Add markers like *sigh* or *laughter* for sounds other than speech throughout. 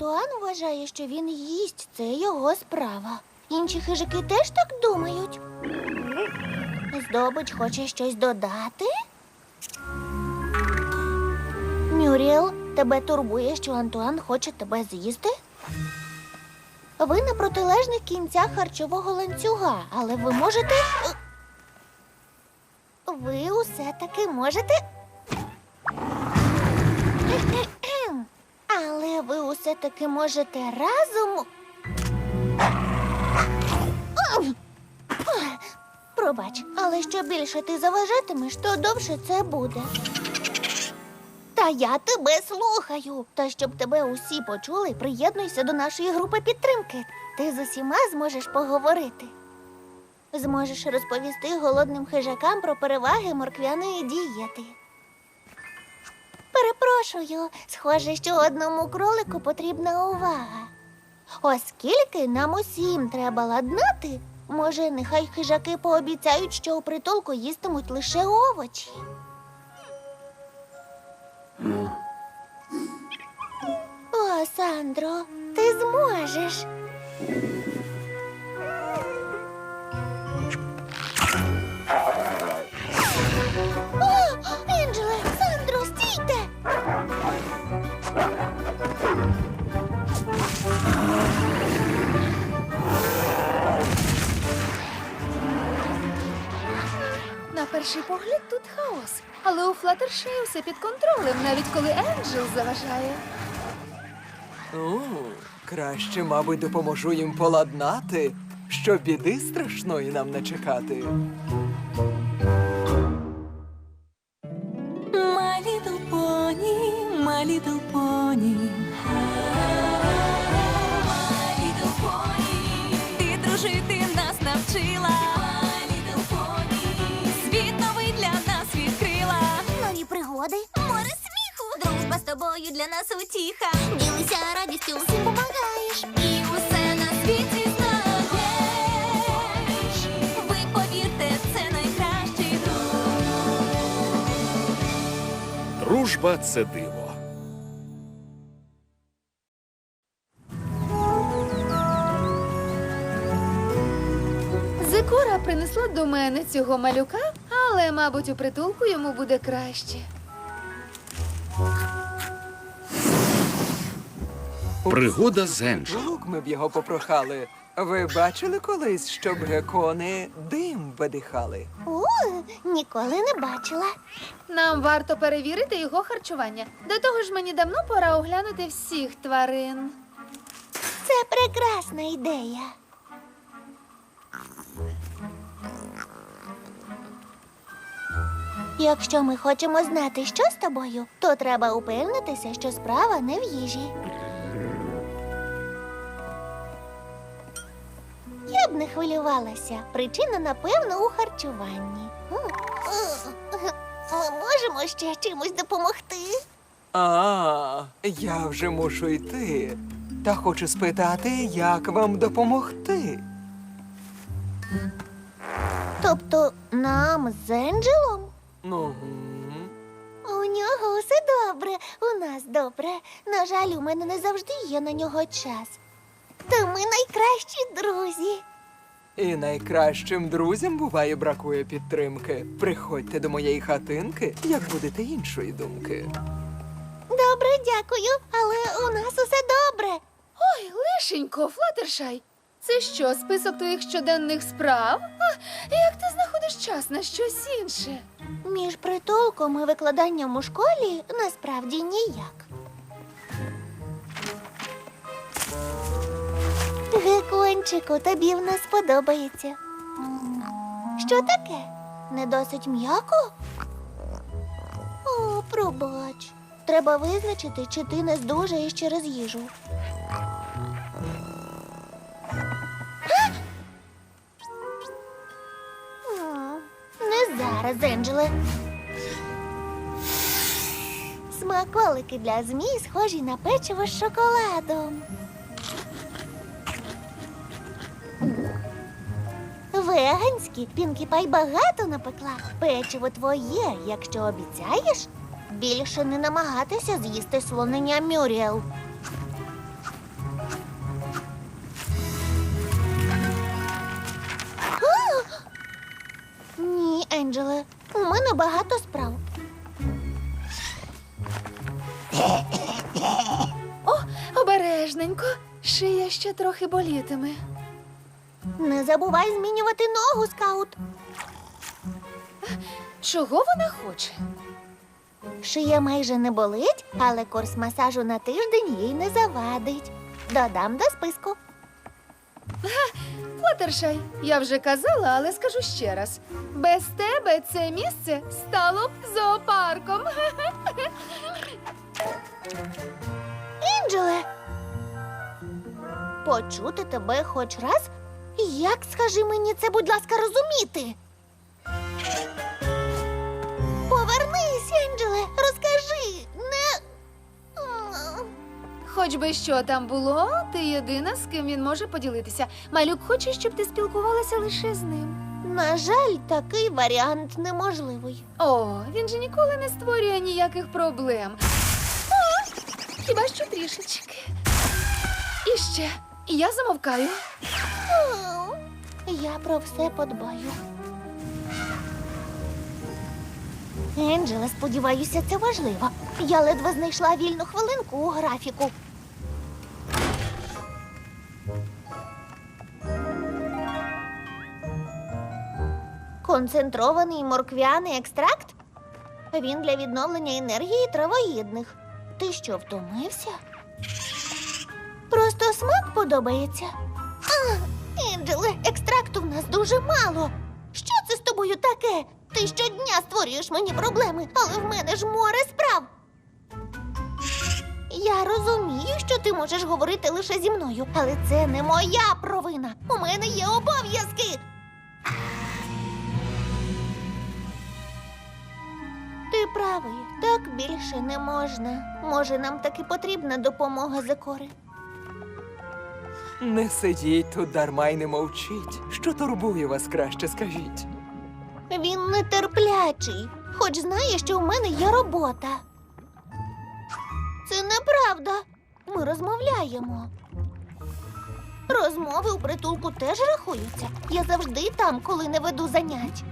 Антуан вважає, що він їсть. Це його справа. Інші хижаки теж так думають. Здобич хоче щось додати. Мюріел, тебе турбує, що Антуан хоче тебе з'їсти? Ви на протилежних кінцях харчового ланцюга, але ви можете. Ви усе таки можете. Ви усе таки можете разом. Пробач, але що більше ти заважатимеш, то довше це буде. Та я тебе слухаю. Та щоб тебе усі почули, приєднуйся до нашої групи підтримки. Ти з усіма зможеш поговорити. Зможеш розповісти голодним хижакам про переваги морквяної дієти. Перепрошую, схоже, що одному кролику потрібна увага. Оскільки нам усім треба ладнати, може, нехай хижаки пообіцяють, що у притулку їстимуть лише овочі. О, Сандро, ти зможеш. Перший погляд тут хаос, але у Флаттершей все під контролем, навіть коли Енджел заважає. О, краще, мабуть, допоможу їм поладнати, щоб біди страшної нам не чекати. My little pony, my little pony. My little pony. Ти дружити нас навчила. Тобою для нас утіха. Ділися радістю, всім помагаєш. І усе на світі знаєш. Ви повірте, це найкращий друг. Дружба це диво. Зикора принесла до мене цього малюка, але, мабуть, у притулку йому буде краще. Пригода з Енджел. Лук ми б його попрохали. Ви бачили колись, щоб гекони дим видихали? О, ніколи не бачила. Нам варто перевірити його харчування. До того ж, мені давно пора оглянути всіх тварин. Це прекрасна ідея. Якщо ми хочемо знати, що з тобою, то треба упевнитися, що справа не в їжі. Б не хвилювалася. Причина, напевно, у харчуванні. Ми можемо ще чимось допомогти. А, я вже мушу йти. Та хочу спитати, як вам допомогти. Тобто нам з Енджелом? Ну, У нього все добре, у нас добре. На жаль, у мене не завжди є на нього час. Та ми найкращі друзі. І найкращим друзям буває бракує підтримки. Приходьте до моєї хатинки, як будете іншої думки. Добре, дякую, але у нас усе добре. Ой, лишенько, Флаттершай. Це що, список твоїх щоденних справ? А, як ти знаходиш час на щось інше? Між притулком і викладанням у школі насправді ніяк. Гекончику, тобі в нас подобається. Що таке? Не досить м'яко? О, пробач. Треба визначити, чи ти не здужаєш через їжу. Не зараз, Енджеле. Смаколики для змій схожі на печиво з шоколадом. Веганські Пінкі Пай багато напекла. Печиво твоє, якщо обіцяєш, більше не намагатися з'їсти слонення Мюріел. Ні, Енджеле, у мене багато справ. О, обережненько. Шия ще трохи болітиме. Не забувай змінювати ногу, скаут. Чого вона хоче? Шия майже не болить, але курс масажу на тиждень їй не завадить. Додам до списку. Флаттершай, я вже казала, але скажу ще раз. Без тебе це місце стало б зоопарком. Енджеле! Почути тебе хоч раз? Як скажи мені це, будь ласка, розуміти? Повернись, Енджеле, розкажи. Не. Хоч би що там було, ти єдина, з ким він може поділитися. Малюк хоче, щоб ти спілкувалася лише з ним. На жаль, такий варіант неможливий. О, він же ніколи не створює ніяких проблем. О, хіба що трішечки. І ще, я замовкаю. Я про все подбаю. Енджеле, сподіваюся, це важливо. Я ледве знайшла вільну хвилинку у графіку. Концентрований морквяний екстракт? Він для відновлення енергії травоїдних. Ти що, втомився? Просто смак подобається. Енджеле, екстракту в нас дуже мало. Що це з тобою таке? Ти щодня створюєш мені проблеми, але в мене ж море справ. Я розумію, що ти можеш говорити лише зі мною, але це не моя провина. У мене є обов'язки. Ти правий, так більше не можна. Може, нам таки потрібна допомога Зекори. Не сидіть тут дарма й не мовчіть. Що турбує вас краще, скажіть. Він нетерплячий, хоч знає, що у мене є робота. Це неправда. Ми розмовляємо. Розмови у притулку теж рахуються. Я завжди там, коли не веду занять.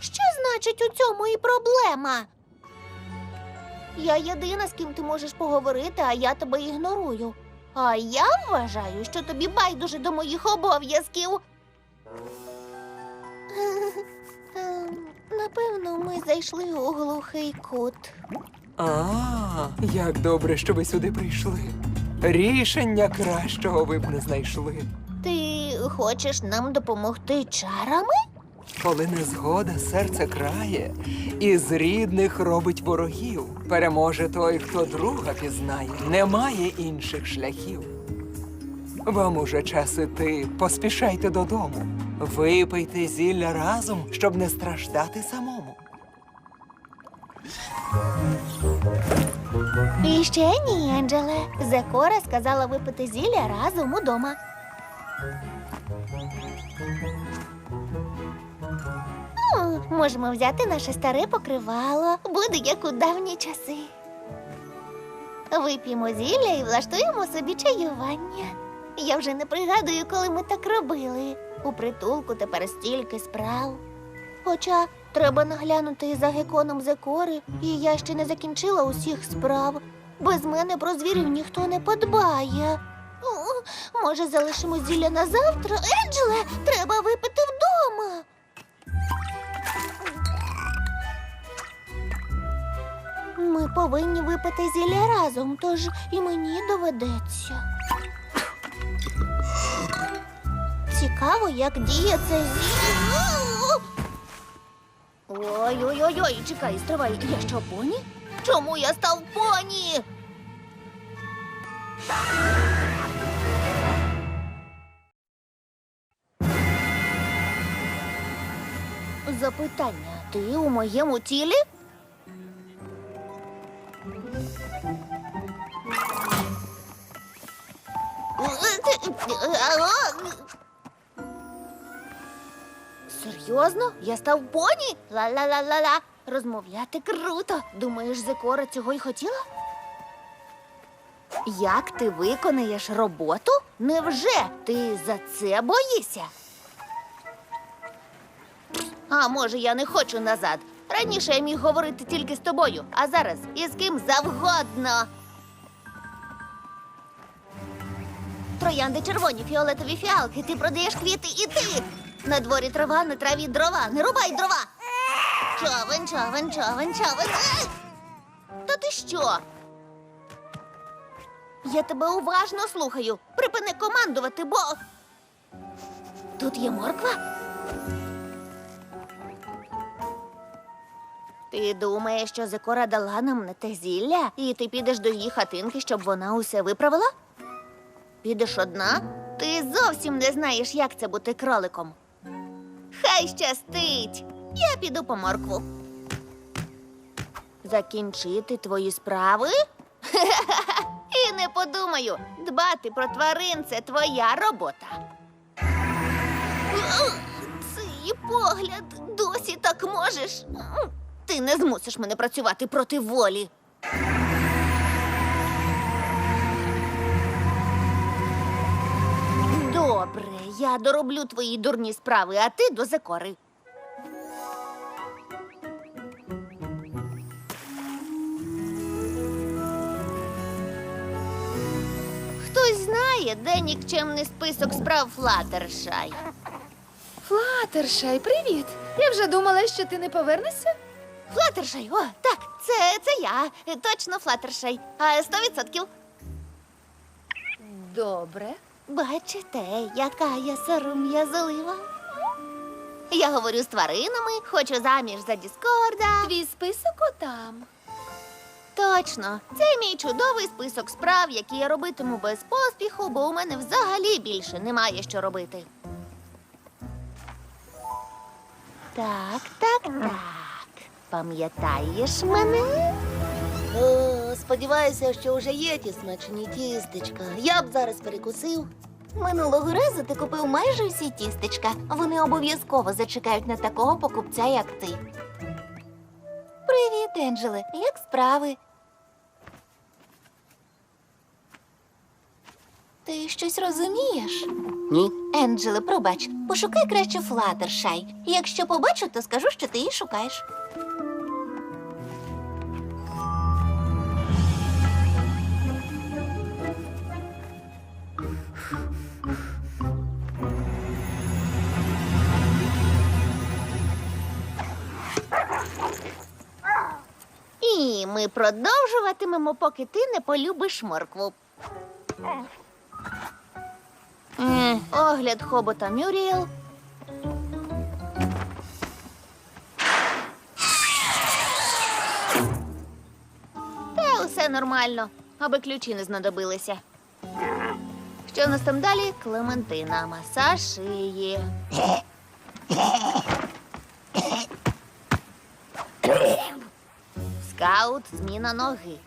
Що значить у цьому і проблема? Я єдина, з ким ти можеш поговорити, а я тебе ігнорую. А я вважаю, що тобі байдуже до моїх обов'язків. Напевно, ми зайшли у глухий кут. А, як добре, що ви сюди прийшли. Рішення кращого ви б не знайшли. Ти хочеш нам допомогти чарами? Коли незгода серце крає, і з рідних робить ворогів. Переможе той, хто друга пізнає. Немає інших шляхів. Вам уже час іти, поспішайте додому. Випийте зілля разом, щоб не страждати самому. І ще ні, Енджеле. Зекора сказала випити зілля разом удома. Можемо взяти наше старе покривало. Буде як у давні часи. Вип'ємо зілля і влаштуємо собі чаювання. Я вже не пригадую, коли ми так робили. У притулку тепер стільки справ. Хоча треба наглянути за геконом Зекори, і я ще не закінчила усіх справ. Без мене про звірів ніхто не подбає. Може, залишимо зілля на завтра? Енджеле, треба випити вдома. Ми повинні випити зілля разом, тож і мені доведеться. Цікаво, як діє це зілля. Ой-ой-ой, чекай, стривай, я що, поні? Чому я став поні? Запитання, ти у моєму тілі? Серйозно? Я став поні? Ла-ла-ла-ла-ла. Розмовляти круто. Думаєш, Зекора цього й хотіла? Як ти виконаєш роботу? Невже ти за це боїшся? А може, я не хочу назад. Раніше я міг говорити тільки з тобою, а зараз із ким завгодно. Троянди червоні, фіолетові фіалки. Ти продаєш квіти і ти. На дворі трава, на траві дрова. Не рубай дрова. Човен, човен, човен, човен. Е! Та ти що? Я тебе уважно слухаю. Припини командувати, бо. Тут є морква? Ти думаєш, що Зикора дала нам не те зілля, і ти підеш до її хатинки, щоб вона усе виправила? Підеш одна? Ти зовсім не знаєш, як це бути кроликом. Хай щастить! Я піду по моркву. Закінчити твої справи? *laughs* І не подумаю, дбати про тварин це твоя робота. Цей погляд досі так можеш. Ти не змусиш мене працювати проти волі. Я дороблю твої дурні справи, а ти до закори. Хтось знає, де нікчемний список справ Флаттершай. Флатершай, привіт! Я вже думала, що ти не повернешся. Флаттершай, о, так, це, це я. Точно Флаттершай. А сто відсотків. Добре. Бачите, яка я сором'язлива. Я говорю з тваринами, хочу заміж за Діскорда. Твій список отам. Точно, це мій чудовий список справ, які я робитиму без поспіху, бо у мене взагалі більше немає що робити. Так, так, так. Пам'ятаєш мене? О, сподіваюся, що вже є ті смачні тістечка. Я б зараз перекусив. Минулого разу ти купив майже всі тістечка. Вони обов'язково зачекають на такого покупця, як ти. Привіт, Енджеле. Як справи? Ти щось розумієш? Ні. Енджеле, пробач, пошукай краще Флаттершай. Якщо побачу, то скажу, що ти її шукаєш. І ми продовжуватимемо, поки ти не полюбиш моркву. Огляд хобота Мюріел. Та усе нормально, аби ключі не знадобилися. Що у нас там далі? Клементина, масаж шиї. Скаут, зміна ноги.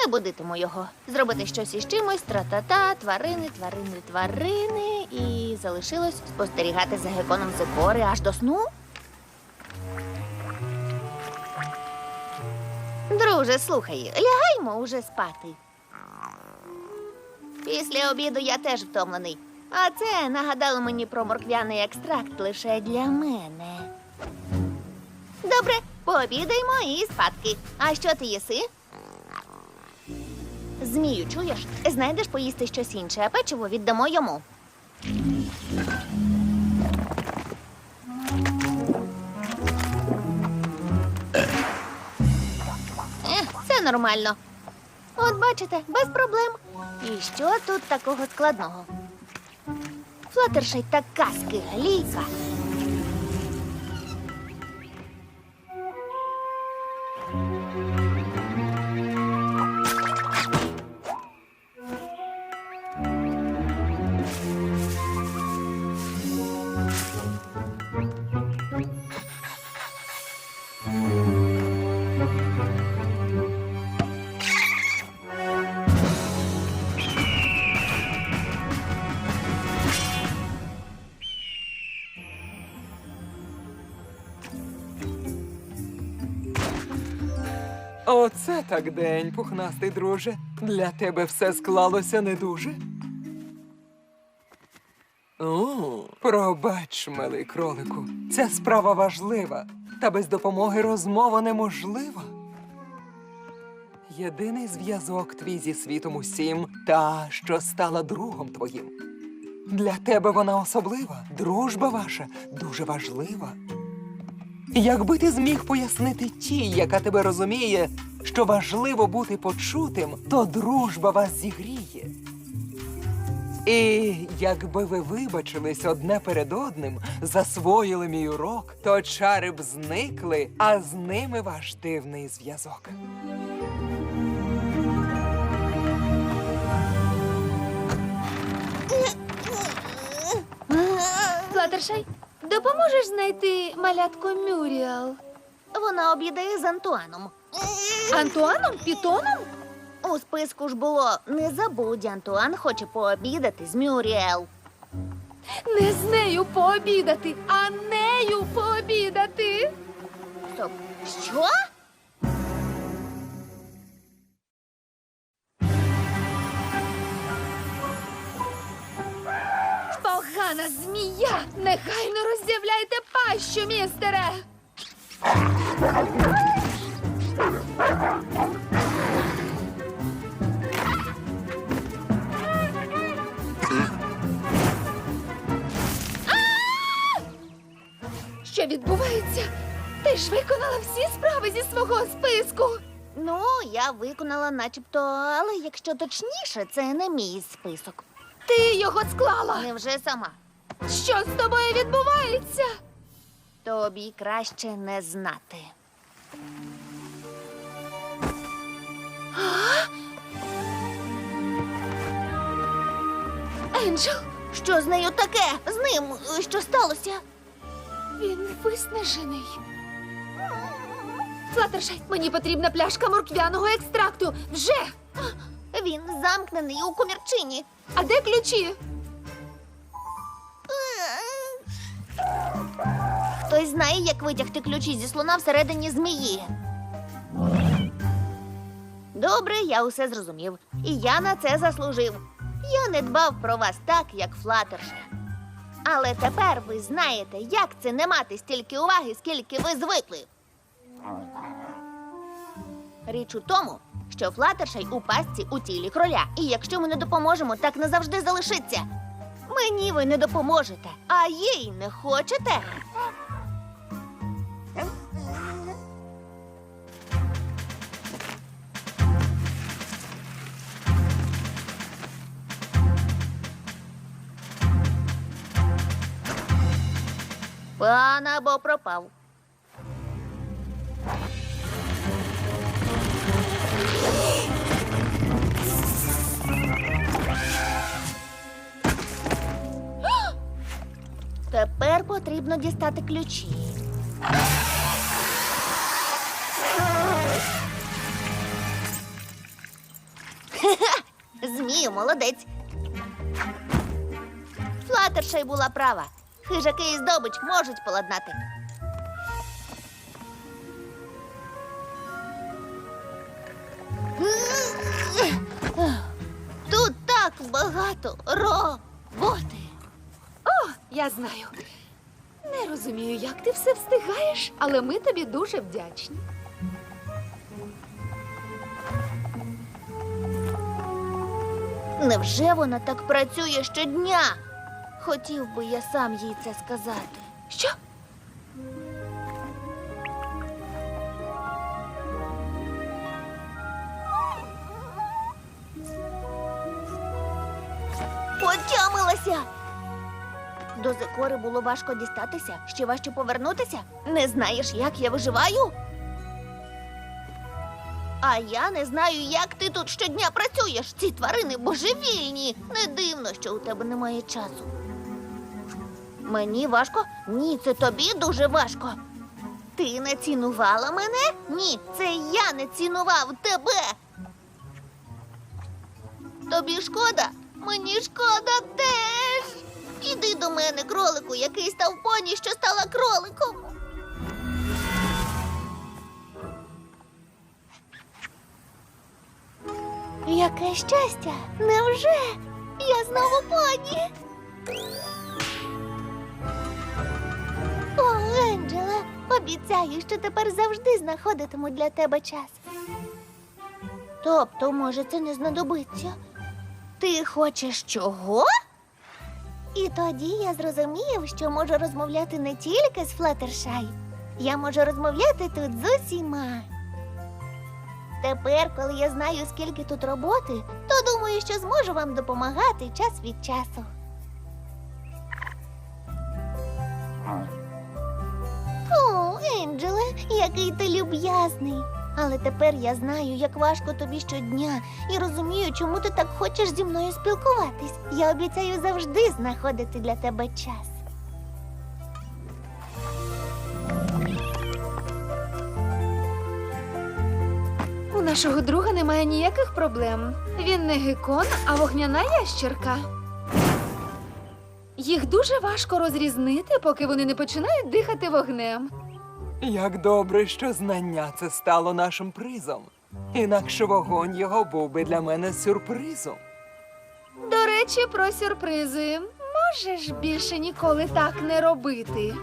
Не будитиму його. Зробити щось із чимось, тра-та-та, тварини, тварини, тварини. І залишилось спостерігати за геконом Зикори аж до сну. Друже, слухай, лягаймо уже спати. Після обіду я теж втомлений. А це нагадало мені про морквяний екстракт лише для мене. Добре, пообідаємо і спадки. А що ти їси? Змію, чуєш? Знайдеш поїсти щось інше, а печиво віддамо йому. Ех, це нормально. От бачите, без проблем. І що тут такого складного? Флаттершай така скиглійка. Оце так день, пухнастий друже. Для тебе все склалося не дуже. О, пробач, милий кролику. Ця справа важлива, та без допомоги розмова неможлива. Єдиний зв'язок твій зі світом усім та, що стала другом твоїм. Для тебе вона особлива, дружба ваша дуже важлива. Якби ти зміг пояснити тій, яка тебе розуміє, що важливо бути почутим, то дружба вас зігріє. І якби ви вибачились одне перед одним, засвоїли мій урок, то чари б зникли, а з ними ваш дивний зв'язок. Флаттершай, допоможеш знайти малятку Мюріал? Вона обідає з Антуаном. Антуаном? Пітоном? У списку ж було не забудь, Антуан хоче пообідати з Мюріел. Не з нею пообідати, а нею пообідати. Стоп. Що? Погана змія! Нехайно роззявляйте пащу, містере! Зі свого списку. Ну, я виконала начебто, але якщо точніше, це не мій список. Ти його склала. Невже сама? Що з тобою відбувається? Тобі краще не знати. Енджел, Що з нею таке? З ним е, що сталося? він виснажений. Флаттершай, мені потрібна пляшка морквяного екстракту. Вже! Він замкнений у комірчині. А де ключі? Хтось знає, як витягти ключі зі слона всередині змії. Добре, я усе зрозумів. І я на це заслужив. Я не дбав про вас так, як Флаттерша. Але тепер ви знаєте, як це не мати стільки уваги, скільки ви звикли. Річ у тому, що Флаттершай у пастці у тілі кроля. І якщо ми не допоможемо, так назавжди залишиться. Мені ви не допоможете, а їй не хочете. Пан або пропав. Тепер потрібно дістати ключі. *laughs* Змію, молодець. Флаттершай була права. Хижаки і здобич можуть поладнати. Тут так багато роботи. Я знаю. Не розумію, як ти все встигаєш, але ми тобі дуже вдячні. Невже вона так працює щодня? Хотів би я сам їй це сказати. Що? Потямилася. До Зекори було важко дістатися, ще важче повернутися. Не знаєш, як я виживаю? А я не знаю, як ти тут щодня працюєш. Ці тварини божевільні. Не дивно, що у тебе немає часу. Мені важко? Ні, це тобі дуже важко. Ти не цінувала мене? Ні, це я не цінував тебе. Тобі шкода? Мені шкода теж. Іди до мене, кролику, який став поні, що стала кроликом. Яке щастя! Невже? Я знову поні. О, Енджела, обіцяю, що тепер завжди знаходитиму для тебе час. Тобто, може, це не знадобиться. Ти хочеш чого? І тоді я зрозумів, що можу розмовляти не тільки з Флаттершай. Я можу розмовляти тут з усіма. Тепер, коли я знаю, скільки тут роботи, то думаю, що зможу вам допомагати час від часу. О, Енджеле, який ти люб'язний. Але тепер я знаю, як важко тобі щодня, і розумію, чому ти так хочеш зі мною спілкуватись. Я обіцяю завжди знаходити для тебе час. У нашого друга немає ніяких проблем. Він не гекон, а вогняна ящерка. Їх дуже важко розрізнити, поки вони не починають дихати вогнем. Як добре, що знання це стало нашим призом. Інакше вогонь його був би для мене сюрпризом. До речі, про сюрпризи. Можеш більше ніколи так не робити.